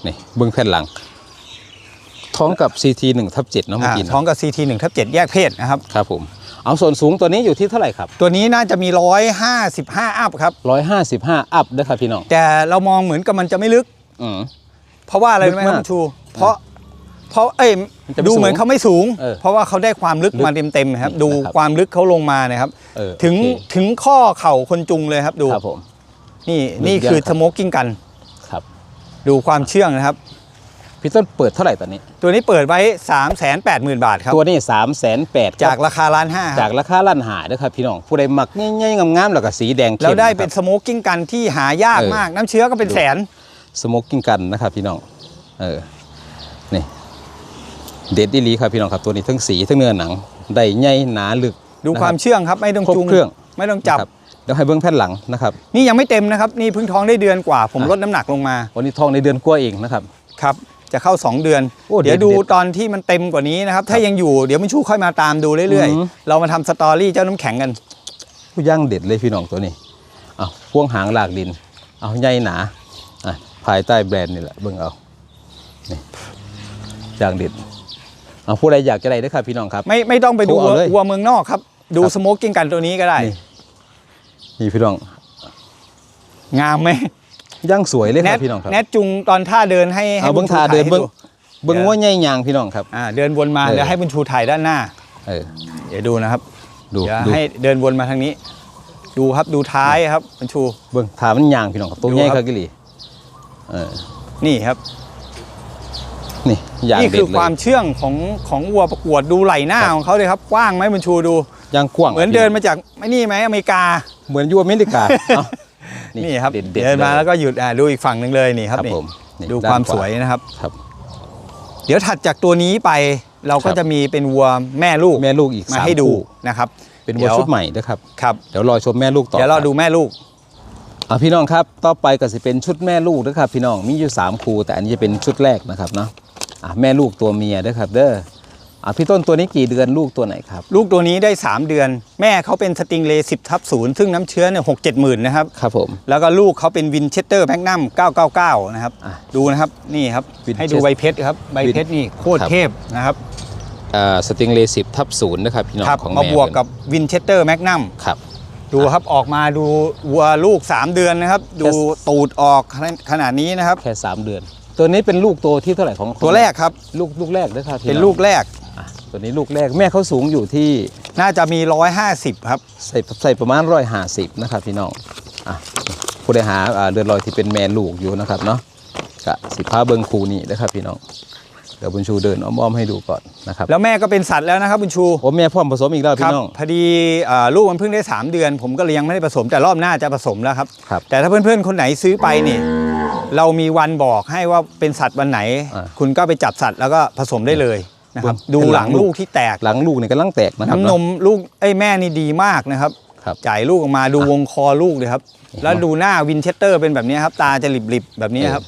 นี่เบิ้งแผ่นหลัง ท้องกับ CT 1ทับ7เนาะเมื่อ
อ่า
กี้เน
ท้อง
อะ
กับ CT 1ทับ7แยกเพศนะครับ
ครับผม เอาส่วนสูงตัวนี้อยู่ที่เท่าไหร่ครับ
ตัวนี้น่าจะมี 155 อัพครับ
155 อัพนะครับพี่น้อง
แต่เรามองเหมือนกับมันจะไม่ลึก
อืม
เพราะว่าอะไรรู้ไหมครับ
ลึกมาก
คุณชู เพราะเพราะเอ้ย
มันจะไม่
ดูเหมือน
สูง
เขาไม่สูง
เออ
เพราะว่าเขาได้ความลึก
ลึก
มาเต็มๆครับ
นี่
ดู
นะครับ
ความลึกเขาลงมานะครับ
เออ
ถึง
โอเค
ถึงข้อเข่าคนจุงเลยครับดู
ครับผม
นี่
ลึก
นี่
เยอะ
คือ
ครับ
สโมกกิ้งกัน
ครับ
ดูความเชื่องนะครับ
พี่ต้นเปิดเท่าไหร่ตอนนี้
ตัวนี้เปิดไว้ 3 8 0 0 0 0 บาทครับ
ตัวนี้ 3 8 0 0 0
จากราคาล้านห้า
จากราคาล้านหาเด้อครับพี่น้อง ผู้ใดมักง่ายๆงามๆแล้วก็สีแดงเข้ม
แล้วได้เป็น
นะค
สโมกกิ้งกันที่หายาก
เออ
มาก น้ำเชื้อก็เป็นแสน
สโมกกิ้งกันนะครับพี่น้อง เออ นี่ เด็ดดีหลีครับพี่น้องครับตัวนี้ทั้งสีทั้งเนื้อหนัง ได้ใหญ่หนาลึก
ดู
นะ
ค
รับ
วามเชื่องครับไม่ต้อง
ครบ
จุง
เครื่อง
ไม่ต้องจับ
นะครับเดี๋ยวให้เบิ้งแผ่นหลังนะครับ
นี่ยังไม่เต็มนะครับ นี่เพิ่งท้องได้เดือนกว่า ผม
อะ
ลดน้ำหนักลงมา
วันนี้ทองในเดือนกว่าเองนะครับ
ครับ จะเข้า 2 เดือน
โอ้
เดี๋ยว
เด็ด
ดู
เด็ด
ตอนที่มันเต็มกว่านี้นะครับ ถ้ายังอยู่เดี๋ยวมันชูค่อยมาตามดูเรื่อย
อืม
ๆ เรามาทำสตอรี่เจ้าน้ำแข็งกัน
ผู้ย่างเด็ดเลยพี่น้องตัวนี้เอาพ่วงหางหลากดิน เอาใหญ่หนาอะภายใต้แบรนด์นี่แหละเบิ่งเอานี่ย่างเด็ดเอาผู้ใดอยากจะได้เด้อครับพี่น้องครับ
ไม่ไม่ต้องไปดู
โทรเอาเลย
วัวเมืองนอกครับ ดู
ครับ
สโมกกิ้งกันตัวนี้ก็ได้
นี่ นี่พี่น้อง
งามไหม
ย่างสวยเลยค
แน
รั
ท
บพี่น้องครับ
แนทจุงตอนท่าเดินให้ให้
เอาเบิ้ง
บุญชู
ทาเดิน
ถ่ยให้
เบิ้งเบิ้งว่าใหญ่ยางพี่น้องครับ
อ่าเดินวนมา
เออ
เดี๋ยวให้บุญชูถ่ายด้านหน้า
เออ
เดี๋ยวดูนะครับ
ดู
เดี๋ยว
ดู
ให้เดินวนมาทางนี้ ดูครับดูท้ายครับบุญชู
เบิ้งถามันยางพี่น้องครับตัว
ดู
ใหญ่
ครับ
ครับกิลีเออ
นี่ครับ
นี่ยาง
นี่
เด็
คื
ด
อ
เล
ความ
ย
เชื่องของของวัวประกวดดูไหล่หน้าของเขาเลยครับกว้างไหมบุญชูดู
ยางกว้าง
เหมือนเดินมาจากไม่นี่ไหมอเมริกา
เหมือนอยูอเมริกาเอ้า
นี่ครับ
เด็ด
เดินมาแล้วก็หยุดอ่าดูอีกฝั่งหนึ่งเลยนี่
ค
ค
รั
รั
บบ
นี่
ผมนี่
ดู
ด้น
ความ
ข
สวยนะครับ
ครับ
เดี๋ยวถัดจากตัวนี้ไปเราก็
ครับ
จะมีเป็นวัวแม่ลูก
แม่ลูกอีก
มา
สาม
ให้ดู
คู่
นะครับ
เป็นวัว
ดี๋ย
ชุดใหม่นะครับ
ครับ
เดี๋ยวรอชมแม่ลูกต่อ
เดี๋ยวเรา
ครับ
ดูแม่ลูก
อะพี่น้องครับต่อไปก็จะเป็นชุดแม่ลูกนะครับ พี่น้องมีอยู่3คู่แต่อันนี้จะเป็นชุดแรกนะครับเนาะอะแม่ลูกตัวเมียนะครับเด้อ อะพี่ต้นตัวนี้กี่เดือนลูกตัวไหนครับ
ลูกตัวนี้ได้ 3 เดือน แม่เขาเป็นสติงเลสิบทับศูนย์ซึ่งน้ำเชื้อเนี่ยหกเจ็ดหมื่นนะครับ
ครับผม
แล้วก็ลูกเขาเป็นวินเชสเตอร์แมกนัม999 นะครับ
อะ
ดูนะครับนี่ครับ
Winchester
ให้ดูใบเพชรครับใบเพชรนี่โคตร
ครับ
เทพนะครับ
อ่าสติงเลสิบทับศูนย์นะครับพี่น้อง
ครับ
ของ
มา
แม่
บวกกับวินเชสเตอร์แมกนัม
ครับ
ดูครับออกมาดูวัวลูก 3 เดือนนะครับ ดูตูดออกขนาดนี้นะครับ
แค่ 3 เดือน ตัวนี้เป็นลูกตัวที่เท่าไหร่ของ
ตัวแรกครับ
ลูกลูกแรกนะครับพี่
เป็น
อง
ลูกแรก
อะ ตัวนี้ลูกแรกแม่เขาสูงอยู่ที่
น่าจะมี 150 ครับ
ใส่ใส่ประมาณร้อยห้าสิบนะครับพี่น้องอะผู้ใดหาอ่าเดือนลอยที่เป็นแม่ลูกอยู่นะครับเนาะกะสิพาเบิงคูนี่นะครับพี่น้องเดี๋ยวบุญชูเดินอ้อมๆให้ดูก่อนนะครับ
แล้วแม่ก็เป็นสัตว์แล้วนะครับบุญชู
โอ้แม่พร้อมผสมอีกแล้ว
ครั
พี่น้อง
พอดีอ่าลูกมันเพิ่งได้ 3 เดือน ผมก็เลยยังไม่ได้ผสมแต่รอบหน้าจะผสมแล้วครับ
ครับ
แต่ถ้าเพื่อนๆ คนไหนซื้อไปนี่เรามีวันบอกให้ว่าเป็นสัตว์วันไหน
อ่า
คุณก็ไปจับสัตว์แล้วก็ผสมได้เลย นะครับ
ดู
ดูหลัง
เป็นหลังลู
ลู
ก
กที่แตก
หลังลูกนี่กำลังแตกนะครับ
น้ำนมลูกไอ้ยแม่นี่ดีมากนะครับ
ครับ
จ่ายลูกออกมาดูวงคอลูกเลยครับ
นี่
แล้วดูหน้าวินเชสเตอร์เป็นแบบนี้ครับ ตาจะหลิบๆแบบนี้ครับ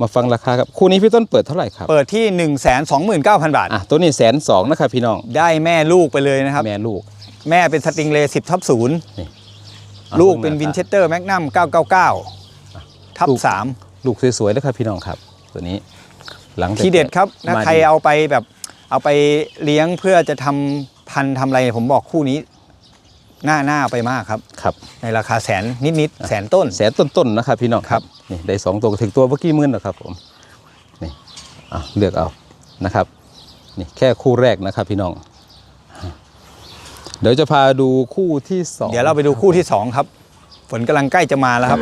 มาฟังราคาครับ คู่นี้พี่ต้นเปิดเท่าไหร่ครับ
เปิดที่ 1 2 9 0 0 0 บาท
อะ ตัวนี้แสนสองนะครับพี่น้อง
ได้แม่ลูกไปเลยนะครับ
แม่ลูก
แม่เป็นสติงเลย์10ทับศูนย์
นี่
ลูกเป็นวินเชสเตอร์แมกนัม999ทับ
ลูก
3
ลูกสวยๆนะครับพี่น้องครับ ตัวนี้ หลัง
ทีเด็ดครับถ้า
มา
ใครเอาไปแบบ เอาไปเลี้ยงเพื่อจะทำพันธุ์ทำอะไรผมบอกคู่นี้ หน้าหน้าเอาไปมากครับ
ครับ
ในราคาแสนนิดๆแสนต้น
แสนต้นๆนะครับพี่น้องครับนี่ได้สองตัวถึงตัวเมื่อกี้มื่นนะครับผมนี่อะเลือกเอานะครับนี่แค่คู่แรกนะครับพี่น้อง เดี๋ยวจะพาดูคู่ที่สอง
เดี๋ยวเราไปดูคู่ที่2ครับ ฝนกำลังใกล้จะมาแล้วครับ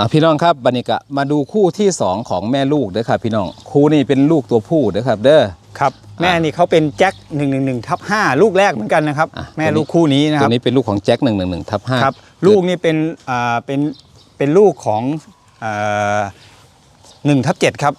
อะพี่น้องครับบันนิกะมาดูคู่ที่สองของแม่ลูกเด้อครับพี่น้องคู่นี้เป็นลูกตัวผู้เด้อครับ เด้อ
ครับแม่นี่เขาเป็นแจ็ค111ทับ5ลูกแรกเหมือนกันนะครับ
อะ
แม่ลูกคู่นี้นะค
ตั
รั
ว
บ
นี้เป็นลูกของแจ็คหนึ่งหนึ่งหนึ่งทับห้า
ครับ ลูกนี่เป็นอ่าเป็นเป็นลูกของหนึ่งทับเจ็ดครับ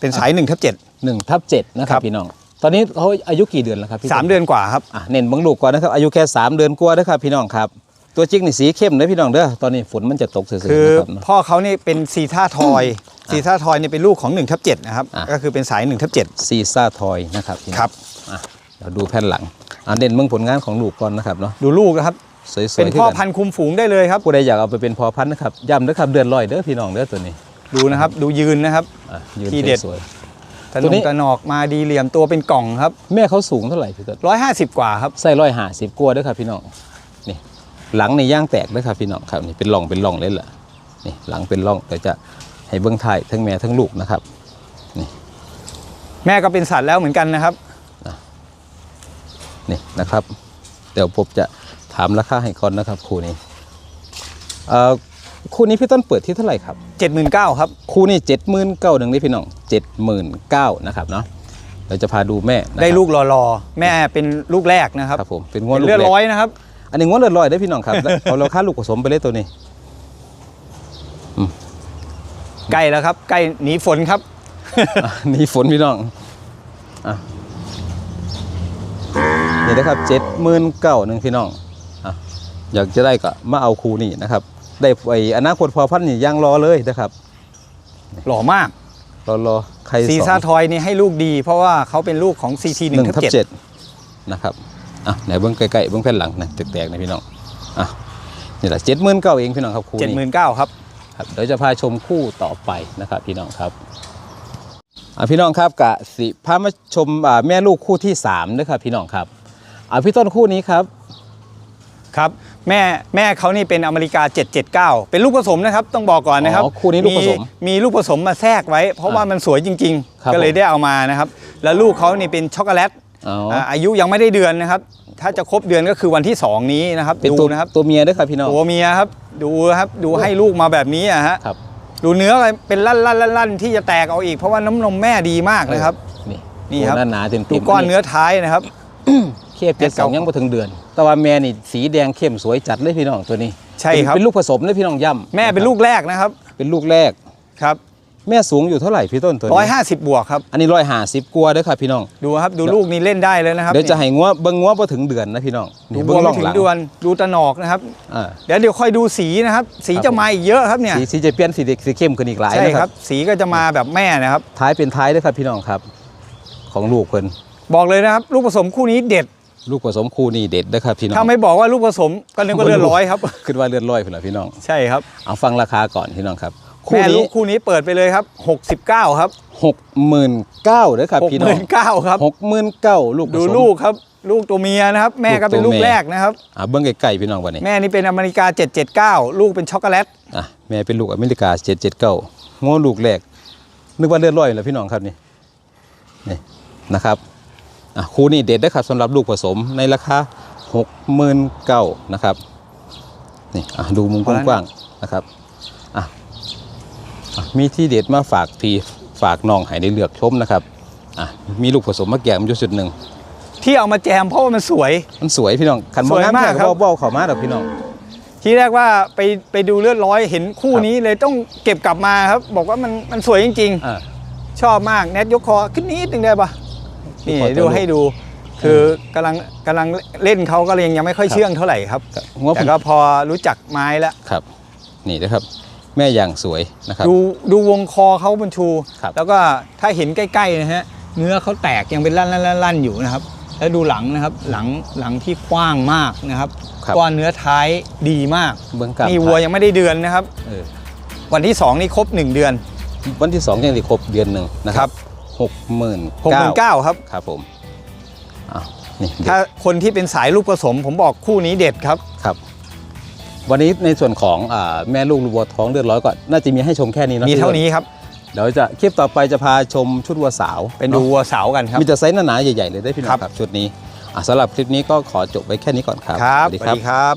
เป็นสายหนึ่งทับเจ็ด
หนึ่งทับเจ็ดนะค
ครั
รับ บพี่น้อง ตอนนี้เขาอายุกี่เดือนแล้วครับพี่
สามเดือนกว่าครับ
อะเน้นเบังลูกก่อนนะครับอายุแค่สามเดือนกว่านะครับพี่น้องครับ ตัวจิกนี่สีเข้มนะพี่น้องเด้อตอนนี้ฝนมันจะตกเสื่อ
คือ
ๆนะครับเนาะ
พ่อเขานี่เป็นซีท่าทอยซีท่าทอยนี่เป็นลูกของ1ทับ7นะครับ
อะ
ก็คือเป็นสาย1ทับ
ซีซ่าทอยนะครับพี่น้อง
ครับ
อะเดี๋ยวดูแผ่นหลังอะเด่นเมืองผลงานของลูกก่อนนะครับเนาะ
7ดูลูกนะครับ
สวยๆ
เป็น
ขึ้
พ่อ
กั
พันธุ์คุมฝูงได้เลยครับ
ผู้ใดอยากเอาไปเป็นพอพันธุ์นะครับย้ำนะครับเดือนลอยเด้อพี่น้องเด้อตัวนี้
ดูนะครับ ดูยืนนะครับ
อะยืน
ทีเด็ด
สวย
ตะ
ตัวน
ง
นี้
ตะนอกมาดีเหลี่ยมตัวเป็นกล่องครับ
แม่เขาสูงเท่าไหร่พี่ต้น
150 กว่าครับ
ใส่ร้อยห้าสิบกว่าเด้วยครับพี่น้องนี่ หลังในย่างแตกเด้วยครับพี่น้องครับนี่เป็นร่องเป็นร่องเลยล่ะนี่หลังเป็นร่องแต่จะให้เบื้องท้ายทั้งแม่ทั้งลูกนะครับ
แม่ก็เป็นสัตว์แล้วเหมือนกันนะครับ
นี่นะครับเดี๋ยวผมจะถามราคาให้ก่อนนะครับคู่นี้เอ่อคู่นี้พี่ต้นเปิดที่เท่าไหร่ครับ
79,000ครับ
คู่นี้เจ็ดหมื่นเก้าหนึ่งนี่พี่น้องเจ็ดหมื่นเก้านะครับเนาะเราจะพาดูแม่นะครับ
ได้ลูกรอๆแม่เป็นลูกแรกนะครับ
ครับผมเป็นงวด
เป็น
ลูก
เลือด
แรก
ร้อยนะครับ
อันนี้งวดเลือดลอยได้อพี่น้องครับแล้วเอาเราค่าลูกผสมไปเลยตัวนี้
ใกล้แล้วครับ ใกล้หนีฝนครับ
อะนี่ฝนพี่น้องอะนี่นะครับเจ็ดหมื่นเก้าหนึ่งพี่น้องอะอยากจะได้ก็มาเอาครูนี่นะครับ ได้ไปอนาคตพอพันธุ์นี่ย่างรอเลยนะครับ
หล่อมาก
รอรอใคร
ซี
สอง
ซาทอยนี่ให้ลูกดี เพราะว่าเขาเป็นลูกของ CT
หนึ่ง
1
ทั
ทั
บบเจ็
เจ็
ด
ด
นะครับ อะไหนเบื้องใกล้ๆเบื้องแผ่นหลังนะแตกๆนะพี่น้องอะนี่แหละเจ็ดหมื่นเก้าเองพี่น้องครับครู
เจ็ดห
นี่
มื่นเก้าครับ
ครับเดี๋ยวจะพาชมคู่ต่อไปนะครับพี่น้องครับอะพี่น้องครับกะสิพามาชมอ่าแม่ลูกคู่ที่3ด้วยครับพี่น้องครับอะพี่ต้นคู่นี้ครับ
ครับ แม่แม่เขานี่เป็นอเมริกา 779 เป็นลูกผสมนะครับ ต้องบอกก่อนนะครับ
อ๋อคู่นี้ลูกผสม
มีลูกผสมมาแทรกไว้ เพราะว่ามันสวยจริง
ครับ
ๆ ก็เลย
ผม
ได้เอามานะครับ แล้วลูกเขานี่เป็นช็อกโกแลต
อ๋อา
อายุยังไม่ได้เดือนนะครับ ถ้าจะครบเดือนก็คือวันที่ 2 นี้นะครับ
เป็น
ดู
ตัว
นะครับ
ตัวเมียด้วยครับพี่น้อง
ตัวเมียครับ ดูครับดูให้ลูกมาแบบนี้อะฮะ
ครับ
ดูเนื้อเป็นลั่นลั่นลั่นลั่นที่จะแตกเอาอีกเพราะว่าน้ำนมแม่ดีมากนะครับ
นี่
นี่ครับ
ตัวหนาๆเต็มๆ
ดูก้อนเนื้อท้ายนะครับ
เข้มเจ็ดสองยังไม่ถึงเดือน แต่ว่าแม่นี่สีแดงเข้มสวยจัดเลยพี่น้องตัวนี้
ใช่ครับ
เป็นเป็นลูกผสมเลยพี่น้องย่ำ
แม่เป็นลูกแรกนะครับ
เป็นลูกแรก
ครับ
แม่สูงอยู่เท่าไหร่พี่ต้นตัว
ร้อย
นี้
ห้าสิบบวกครับ
อันนี้ร้อยห้าสิบกว่าเด้อครับพี่น้อง
ดูครับดูลูกนี้เล่นได้เลยนะครับ
เดี๋ยวจะให้งัวเบิ้งงัวพอถึงเดือนนะพี่น้อง
ดู
นี่
บ
เบิ้
ว
ง
ม
ร่
ไม่
อง
ถึง
หลัง
เดือนดูตะหนอกนะครับ
อ่า
เดี๋ยวเดี๋ยวค่อยดูสีนะครับ สี
ครับ
จะ
ผม
มาอีกเยอะครับเนี่ย
สีสีจะเปลี่ยนสีเด็กสีเข้มขึ้นอีกหลาย
ใช่
นะ
ค
ค
รั
รับบ
สีก็จะมาแบบแม่นะครับ
ท้ายเป็นท้ายด้วยครับพี่น้องครับ ของลูกเพิ่น
บอกเลยนะครับ ลูกผสมคู่นี้เด็ด
ลูกผสมคู่นี่เด็ดนะครับพี่น้อง
ถ้าไม่บอกว่าลูกผสมก็นึกว่าเลือดร้อยครับ
ขึ้นว่าเลือดร้อยเพิ่นล่ะพี่น้อง
ใช่ครับ
เอาฟังราคาก่อนพี่น้องครับคู่
แม่ลู
นี้
กคู่นี้เปิดไปเลยครับ 69 ครับ
หกหมื่นเก้าเด้อครับพี่น้อง
69ครับ
หกหมื่นเก้าลูกผสม
ดูลูกครับ ลูกตัวเมียนะครับ แม่ก็เป็น
ลู
ลู
ก
ก
ตัวแม่
แรกนะครับ
อ่าเบิ้งไกลๆพี่น้องวันนี้
แม่นี่เป็นอเมริกา 779 ลูกเป็นช็อกโกแลต
อะแม่เป็นลูกอเมริกาเจ็ดเจ็ดเก้าง้อลูกแรก นึกว่าเลือดร้อยเหรอพี่น้องครับนี่นี่นะครับอะคู่นี้เด็ดได้อครับสำหรับลูกผสมในราคาหกหมื่นเก้านะครับนี่อะดูมุมกว้างๆนะครับอะอะ มีที่เด็ดมาฝากพี่ฝากน้องให้ได้เลือกชมนะครับอะมีลูกผสมมาแก่มอยู่จุดหนึ่ง
ที่เอามาแจมเพราะว่ามันสวย
มันสวยพี่น้องขัน
ส
บ่
วย
งาม
มาก
แท้
ครับ
ก็บ่เอาเข้ามาดอกพี่น้อง
ที่แรกว่าไปไปดูเลือดร้อยเห็นคู่
ครับ
นี้เลยต้องเก็บกลับมาครับ บอกว่ามันมันสวยจริง
อ่า
ๆ ชอบมากแนทยกคอขึ้นนิดนึงได้ปะนี่
ขอตัว
ดู
ลูก
ให้ดู คือกำลังกำลังเล่นเขาก็ยังยังไม่ค่อย
ครับ
เชื่องเท่าไหร่ครับ
งบ
แต่ก็พอรู้จักไม้แล้ว
ครับ นี่นะครับ แม่อย่างสวยนะครับ
ดูดูวงคอเขาบนชู
ครับ
แล้วก็ถ้าเห็นใกล้ๆนะฮะเนื้อเขาแตกยังเป็นลั่นลั่นลั่นๆๆๆอยู่นะครับ แล้วดูหลังนะครับหลังหลังที่กว้างมากนะครับ
ครับ
ก้อนเนื้อท้ายดีมาก
เบื้องกลาง
นี่วัวยังไม่ได้เดือนนะครับ
เออ
วันที่ 2 นี่ครบ 1 เดือน
วันที่สองยังได้ครบเดือนหนึ่งนะครับหกหมื่น
6 9 0 0ครับ
ครับผมอ้าวนี่
ถ้าคนที่เป็นสายลูกผสม ผมบอกคู่นี้เด็ดครับ
ครับ วันนี้ในส่วนของอาแม่ลูกวัวท้องเลือดร้อยก็น่าจะมีให้ชมแค่นี้นะ
มี
พี่
เท่านี้ครับ
เดี๋ยวจะคลิปต่อไปจะพาชมชุดวัวสาว
เป็นดูาะวัวเสากันครับ
มีแต่ไซส์หนาๆใหญ่ๆเลยได้พี่น้อ
ครั
ง
บ
ครับชุดนี้อะสำหรับคลิปนี้ก็ขอจบไว้แค่นี้ก่อนครับ
ครับ
สวัสดี
สวัสดีครับ